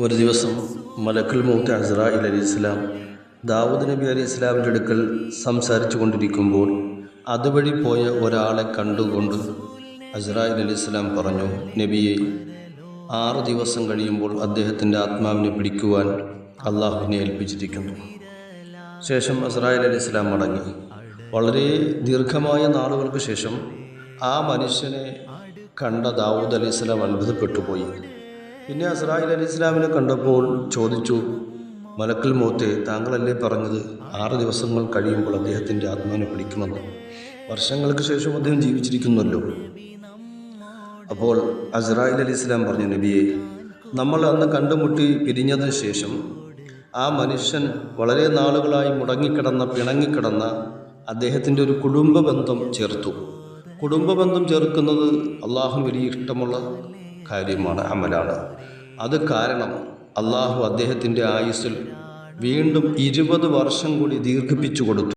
ഒരു ദിവസം മലക്കുൽ മൗത്ത് അസ്രായിൽ അലി ഇസ്ലാം ദാവൂദ് നബി അലി ഇസ്ലാമിന്റെ അടുക്കൽ സംസാരിച്ചു കൊണ്ടിരിക്കുമ്പോൾ അതുവഴി പോയ ഒരാളെ കണ്ടുകൊണ്ട് അസ്രായിൽ അലി ഇസ്ലാം പറഞ്ഞു നബിയെ ആറ് ദിവസം കഴിയുമ്പോൾ അദ്ദേഹത്തിന്റെ ആത്മാവിനെ പിടിക്കുവാൻ അള്ളാഹുവിനെ ഏൽപ്പിച്ചിരിക്കുന്നു. ശേഷം അസ്രായിൽ അലി ഇസ്ലാം മടങ്ങി. വളരെ ദീർഘമായ നാളുകൾക്ക് ശേഷം ആ മനുഷ്യനെ കണ്ട ദാവൂദ് അലി ഇസ്ലാം അത്ഭുതപ്പെട്ടു പോയി പിന്നെ അസ്രായിൽ അലി ഇസ്ലാമിനെ കണ്ടപ്പോൾ ചോദിച്ചു മലക്കൽ മോത്തെ താങ്കളല്ലേ പറഞ്ഞത് ആറ് ദിവസങ്ങൾ കഴിയുമ്പോൾ അദ്ദേഹത്തിന്റെ ആത്മാവിനെ പിടിക്കുമെന്ന്? വർഷങ്ങൾക്ക് ശേഷം അദ്ദേഹം ജീവിച്ചിരിക്കുന്നല്ലോ അപ്പോൾ അസ്രായിൽ അലി ഇസ്ലാം പറഞ്ഞു നബിയെ നമ്മൾ അന്ന് കണ്ടുമുട്ടി പിരിഞ്ഞതിന് ശേഷം ആ മനുഷ്യൻ വളരെ നാളുകളായി മുടങ്ങിക്കിടന്ന പിണങ്ങിക്കിടന്ന അദ്ദേഹത്തിന്റെ ഒരു കുടുംബ ബന്ധം ചേർത്തു. കുടുംബ ബന്ധം ചേർക്കുന്നത് അള്ളാഹു വലിയ ഇഷ്ടമുള്ള കാര്യമാണ് അമലാണ്. അത് കാരണം അള്ളാഹു അദ്ദേഹത്തിന്റെ ആയുസ്സിൽ വീണ്ടും ഇരുപത് വർഷം കൂടി ദീർഘിപ്പിച്ചു കൊടുത്തു.